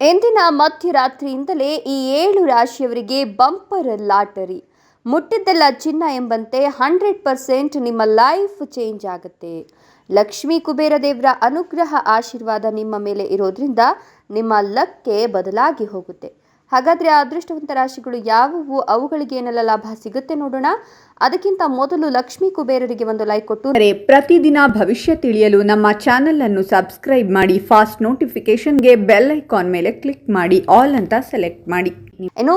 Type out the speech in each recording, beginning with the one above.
ಎಂದಿನ ಮಧ್ಯರಾತ್ರಿಯಿಂದಲೇ ಈ ಏಳು ರಾಶಿಯವರಿಗೆ ಬಂಪರ್ ಲಾಟರಿ. ಮುಟ್ಟಿದ್ದೆಲ್ಲ ಚಿನ್ನ ಎಂಬಂತೆ ಹಂಡ್ರೆಡ್ ಪರ್ಸೆಂಟ್ ನಿಮ್ಮ ಲೈಫ್ ಚೇಂಜ್ ಆಗುತ್ತೆ. ಲಕ್ಷ್ಮೀ ಕುಬೇರ ದೇವರ ಅನುಗ್ರಹ ಆಶೀರ್ವಾದ ನಿಮ್ಮ ಮೇಲೆ ಇರೋದ್ರಿಂದ ನಿಮ್ಮ ಲಕ್ಕೆ ಬದಲಾಗಿ ಹೋಗುತ್ತೆ. ಹಾಗಾದ್ರೆ ಅದೃಷ್ಟವಂತ ರಾಶಿಗಳು ಯಾವುವು? ಅವುಗಳಿಗೆ ಏನೆಲ್ಲ ಲಾಭ ಸಿಗುತ್ತೆ ನೋಡೋಣ. ಅದಕ್ಕಿಂತ ಮೊದಲು ಲಕ್ಷ್ಮೀ ಕುಬೇರರಿಗೆ ಒಂದು ಲೈಕ್ ಕೊಟ್ಟು. ಪ್ರತಿದಿನ ಭವಿಷ್ಯ ತಿಳಿಯಲು ನಮ್ಮ ಚಾನೆಲ್ ಅನ್ನು ಸಬ್ಸ್ಕ್ರೈಬ್ ಮಾಡಿ ಫಾಸ್ಟ್ ನೋಟಿಫಿಕೇಶನ್ಗೆ ಬೆಲ್ ಐಕಾನ್ ಮೇಲೆ ಕ್ಲಿಕ್ ಮಾಡಿ ಆಲ್ ಅಂತ ಸೆಲೆಕ್ಟ್ ಮಾಡಿ. ಏನು?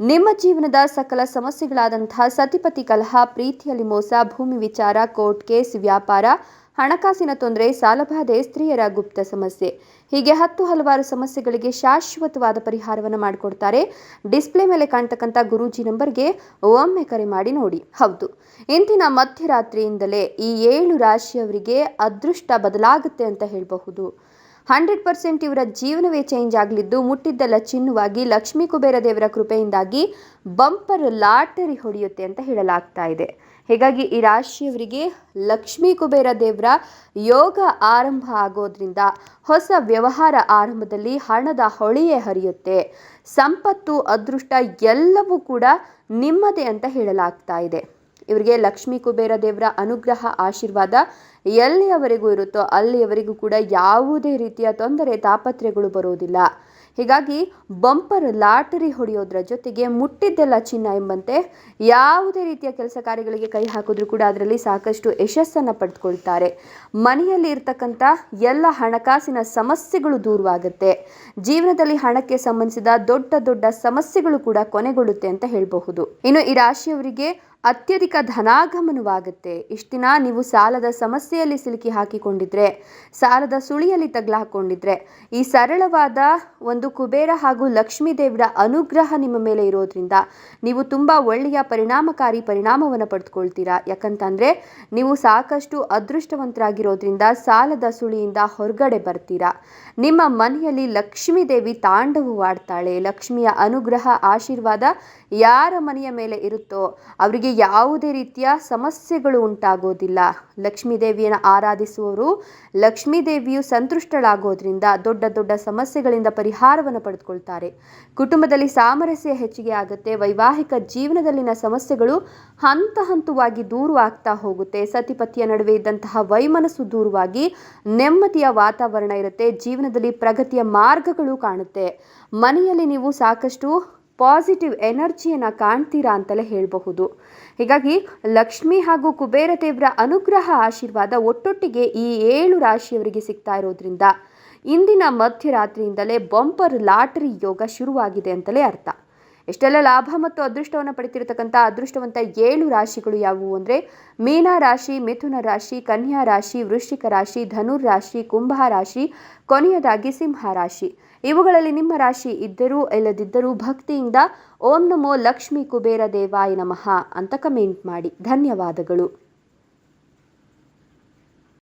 ನಿಮ್ಮ ಜೀವನದ ಸಕಲ ಸಮಸ್ಯೆಗಳಾದಂತಹ ಸತಿಪತಿ ಕಲಹ, ಪ್ರೀತಿಯಲ್ಲಿ ಮೋಸ, ಭೂಮಿ ವಿಚಾರ, ಕೋರ್ಟ್ ಕೇಸ್, ವ್ಯಾಪಾರ, ಹಣಕಾಸಿನ ತೊಂದರೆ ಸಾಲಬಾಧೆ ಸ್ತ್ರೀಯರ ಗುಪ್ತ ಸಮಸ್ಯೆ. ಹೀಗೆ ಹತ್ತು ಹಲವಾರು ಸಮಸ್ಯೆಗಳಿಗೆ ಶಾಶ್ವತವಾದ ಪರಿಹಾರವನ್ನು ಮಾಡಿಕೊಡ್ತಾರೆ. ಡಿಸ್ಪ್ಲೇ ಮೇಲೆ ಕಾಣ್ತಕ್ಕಂಥ ಗುರೂಜಿ ನಂಬರ್ಗೆ ಒಮ್ಮೆ ಕರೆ ಮಾಡಿ ನೋಡಿ. ಹೌದು. ಇಂದಿನ ಮಧ್ಯರಾತ್ರಿಯಿಂದಲೇ ಈ ಏಳು ರಾಶಿಯವರಿಗೆ ಅದೃಷ್ಟ ಬದಲಾಗುತ್ತೆ ಅಂತ ಹೇಳಬಹುದು. ಹಂಡ್ರೆಡ್ ಪರ್ಸೆಂಟ್ ಇವರ ಜೀವನವೇ ಚೇಂಜ್ ಆಗಲಿದ್ದು ಮುಟ್ಟಿದ್ದೆಲ್ಲ ಚಿನ್ನವಾಗಿ ಲಕ್ಷ್ಮೀ ಕುಬೇರ ದೇವರ ಕೃಪೆಯಿಂದಾಗಿ ಬಂಪರ್ ಲಾಟರಿ ಹೊಡೆಯುತ್ತೆ ಅಂತ ಹೇಳಲಾಗ್ತಾ ಇದೆ. ಹೀಗಾಗಿ ಈ ರಾಶಿಯವರಿಗೆ ಲಕ್ಷ್ಮೀ ಕುಬೇರ ದೇವರ ಯೋಗ ಆರಂಭ ಆಗೋದ್ರಿಂದ ಹೊಸ ವ್ಯವಹಾರ ಆರಂಭದಲ್ಲಿ ಹಣದ ಹೊಳೆಯೇ ಹರಿಯುತ್ತೆ. ಸಂಪತ್ತು, ಅದೃಷ್ಟ ಎಲ್ಲವೂ ಕೂಡ ನಿಮ್ಮದೇ ಅಂತ ಹೇಳಲಾಗ್ತಾ ಇದೆ. ಇವರಿಗೆ ಲಕ್ಷ್ಮೀ ಕುಬೇರ ದೇವರ ಅನುಗ್ರಹ, ಆಶೀರ್ವಾದ ಎಲ್ಲಿಯವರೆಗೂ ಇರುತ್ತೋ ಅಲ್ಲಿಯವರೆಗೂ ಕೂಡ ಯಾವುದೇ ರೀತಿಯ ತೊಂದರೆ ತಾಪತ್ರೆಗಳು ಬರೋದಿಲ್ಲ ಹೀಗಾಗಿ ಬಂಪರ್ ಲಾಟರಿ ಹೊಡೆಯೋದ್ರ ಜೊತೆಗೆ ಮುಟ್ಟಿದ್ದೆಲ್ಲ ಚಿನ್ನ ಎಂಬಂತೆ ಯಾವುದೇ ರೀತಿಯ ಕೆಲಸ ಕಾರ್ಯಗಳಿಗೆ ಕೈ ಹಾಕಿದ್ರೂ ಕೂಡ ಅದರಲ್ಲಿ ಸಾಕಷ್ಟು ಯಶಸ್ಸನ್ನು ಪಡೆದುಕೊಳ್ತಾರೆ. ಮನೆಯಲ್ಲಿ ಇರ್ತಕ್ಕಂಥ ಎಲ್ಲ ಹಣಕಾಸಿನ ಸಮಸ್ಯೆಗಳು ದೂರವಾಗುತ್ತೆ. ಜೀವನದಲ್ಲಿ ಹಣಕ್ಕೆ ಸಂಬಂಧಿಸಿದ ದೊಡ್ಡ ದೊಡ್ಡ ಸಮಸ್ಯೆಗಳು ಕೂಡ ಕೊನೆಗೊಳ್ಳುತ್ತೆ ಅಂತ ಹೇಳಬಹುದು. ಇನ್ನು ಈ ರಾಶಿಯವರಿಗೆ ಅತ್ಯಧಿಕ ಧನಾಗಮನವಾಗುತ್ತೆ. ಇಷ್ಟು ದಿನ ನೀವು ಸಾಲದ ಸಮಸ್ಯೆಯಲ್ಲಿ ಸಿಲುಕಿ ಹಾಕಿಕೊಂಡಿದ್ರೆ, ಸಾಲದ ಸುಳಿಯಲ್ಲಿ ತಗಲಾಕೊಂಡಿದ್ರೆ ಈ ಸರಳವಾದ ಒಂದು ಕುಬೇರ ಹಾಗೂ ಲಕ್ಷ್ಮೀ ದೇವರ ಅನುಗ್ರಹ ನಿಮ್ಮ ಮೇಲೆ ಇರೋದ್ರಿಂದ ನೀವು ತುಂಬ ಒಳ್ಳೆಯ ಪರಿಣಾಮಕಾರಿ ಪರಿಣಾಮವನ್ನು ಪಡೆದುಕೊಳ್ತೀರಾ ಯಾಕಂತಂದರೆ, ನೀವು ಸಾಕಷ್ಟು ಅದೃಷ್ಟವಂತರಾಗಿರೋದ್ರಿಂದ ಸಾಲದ ಸುಳಿಯಿಂದ ಹೊರಗಡೆ ಬರ್ತೀರಾ. ನಿಮ್ಮ ಮನೆಯಲ್ಲಿ ಲಕ್ಷ್ಮೀ ದೇವಿ ತಾಂಡವವಾಡ್ತಾಳೆ ಲಕ್ಷ್ಮಿಯ ಅನುಗ್ರಹ, ಆಶೀರ್ವಾದ ಯಾರ ಮನೆಯ ಮೇಲೆ ಇರುತ್ತೋ, ಅವರಿಗೆ ಯಾವುದೇ ರೀತಿಯ ಸಮಸ್ಯೆಗಳು ಉಂಟಾಗೋದಿಲ್ಲ. ಲಕ್ಷ್ಮೀ ದೇವಿಯನ್ನು ಆರಾಧಿಸುವವರು ಲಕ್ಷ್ಮೀ ದೇವಿಯು ಸಂತುಷ್ಟಳಾಗೋದ್ರಿಂದ ದೊಡ್ಡ ದೊಡ್ಡ ಸಮಸ್ಯೆಗಳಿಂದ ಪರಿಹಾರವನ್ನು ಪಡೆದುಕೊಳ್ತಾರೆ. ಕುಟುಂಬದಲ್ಲಿ ಸಾಮರಸ್ಯ ಹೆಚ್ಚಿಗೆ ಆಗುತ್ತೆ, ವೈವಾಹಿಕ ಜೀವನದಲ್ಲಿನ ಸಮಸ್ಯೆಗಳು ಹಂತ ಹಂತವಾಗಿ ದೂರವಾಗ್ತಾ ಹೋಗುತ್ತೆ. ಸತಿಪತಿಯ ನಡುವೆ ಇದ್ದಂತಹ ವೈಮನಸ್ಸು ದೂರವಾಗಿ ನೆಮ್ಮದಿಯ ವಾತಾವರಣ ಇರುತ್ತೆ, ಜೀವನದಲ್ಲಿ ಪ್ರಗತಿಯ ಮಾರ್ಗಗಳು ಕಾಣುತ್ತೆ. ಮನೆಯಲ್ಲಿ ನೀವು ಸಾಕಷ್ಟು ಪಾಸಿಟಿವ್ ಎನರ್ಜಿಯನ್ನು ಕಾಣ್ತೀರಾ ಅಂತಲೇ ಹೇಳಬಹುದು. ಹೀಗಾಗಿ ಲಕ್ಷ್ಮಿ ಹಾಗೂ ಕುಬೇರ ದೇವರ ಅನುಗ್ರಹ ಆಶೀರ್ವಾದ ಒಟ್ಟೊಟ್ಟಿಗೆ ಈ ಏಳು ರಾಶಿಯವರಿಗೆ ಸಿಗ್ತಾ ಇರೋದ್ರಿಂದ ಇಂದಿನ ಮಧ್ಯರಾತ್ರಿಯಿಂದಲೇ ಬಂಪರ್ ಲಾಟರಿ ಯೋಗ ಶುರುವಾಗಿದೆ ಅಂತಲೇ ಅರ್ಥ. ಎಷ್ಟೆಲ್ಲ ಲಾಭ ಮತ್ತು ಅದೃಷ್ಟವನ್ನು ಪಡೆತಿರತಕ್ಕಂಥ ಅದೃಷ್ಟವಂತ ಏಳು ರಾಶಿಗಳು ಯಾವುವು ಅಂದರೆ ಮೀನ ರಾಶಿ, ಮಿಥುನ ರಾಶಿ, ಕನ್ಯಾ ರಾಶಿ, ವೃಶ್ಚಿಕ ರಾಶಿ, ಧನುರ್ ರಾಶಿ, ಕುಂಭ ರಾಶಿ, ಕೊನೆಯದಾಗಿ ಸಿಂಹ ರಾಶಿ. ಇವುಗಳಲ್ಲಿ ನಿಮ್ಮ ರಾಶಿ ಇದ್ದರೂ ಇಲ್ಲದಿದ್ದರೂ ಭಕ್ತಿಯಿಂದ ಓಂ ನಮೋ ಲಕ್ಷ್ಮೀ ಕುಬೇರ ದೇವಾಯ ನಮಃ ಅಂತ ಕಮೆಂಟ್ ಮಾಡಿ. ಧನ್ಯವಾದಗಳು.